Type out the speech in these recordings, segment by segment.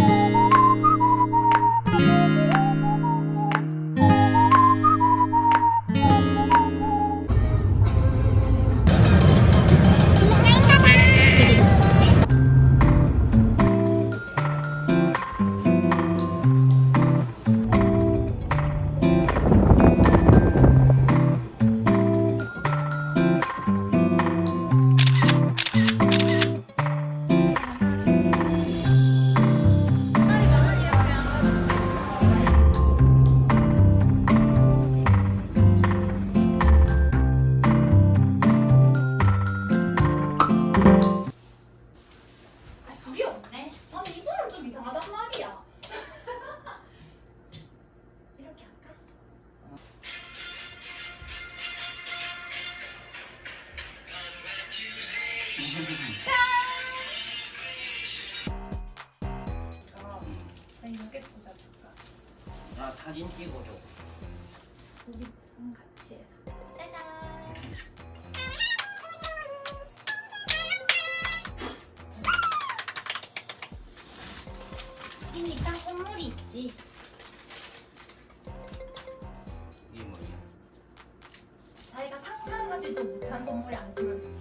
아, 나 이렇게 꽂아줄까? 나 사진 찍어줘. 고기 좀 같이 해서. 짜잔. 이 일단 콧물이 있지. 이게 뭐야? 자기가 상상하지도 못한 선물이 안 있어.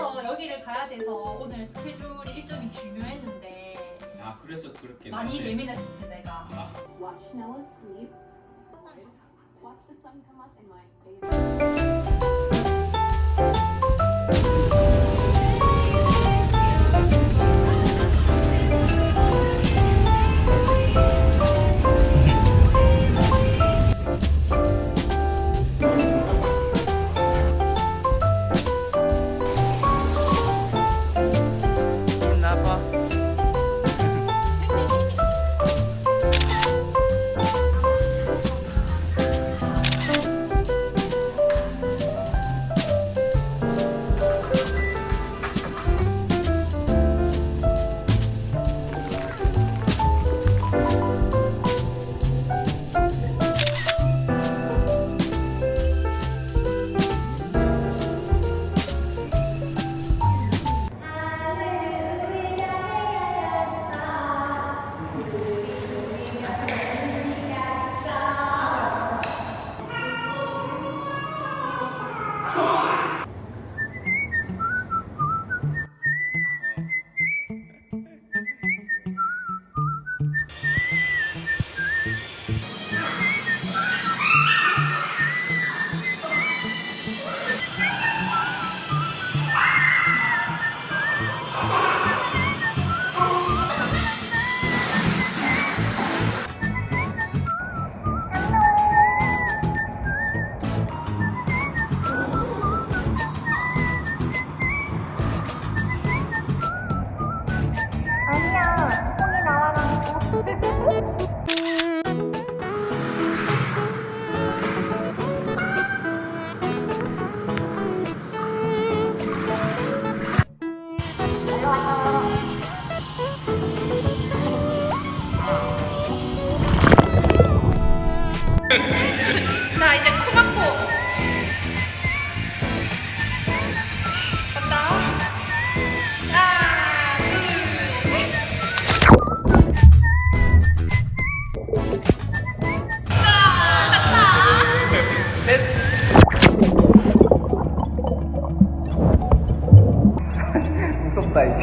그래서 여기를 가야 돼서 오늘 스케줄이 일정이 중요했는데 아 그래서 그렇게 많이 나한테- 예민했지 내가. 아. Watch Noah sleep. Watch the sun come up in my favorite.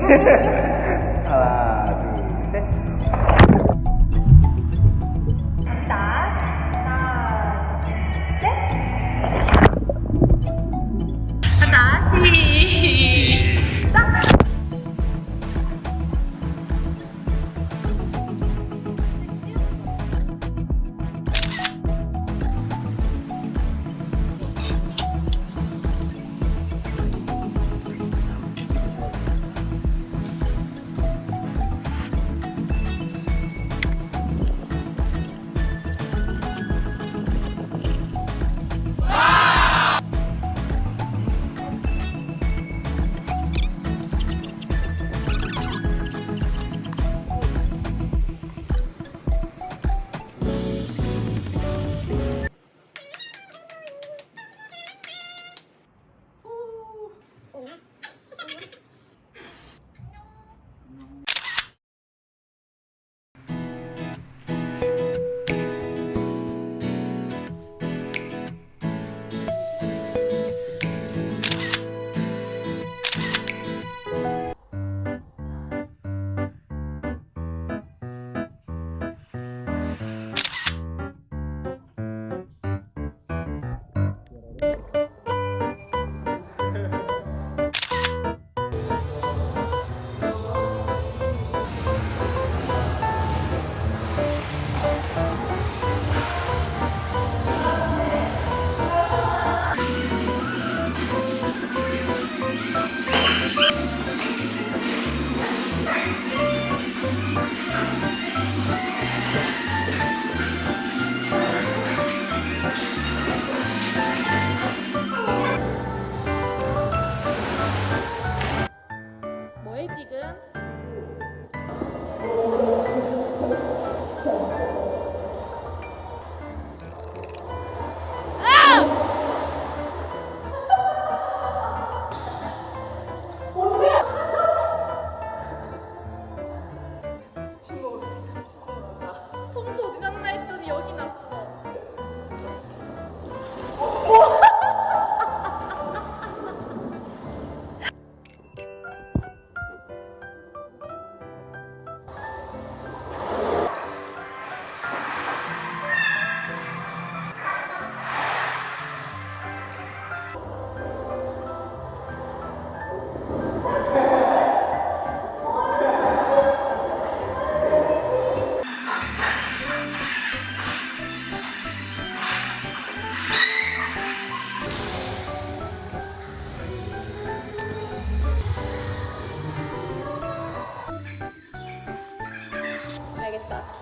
Yeah.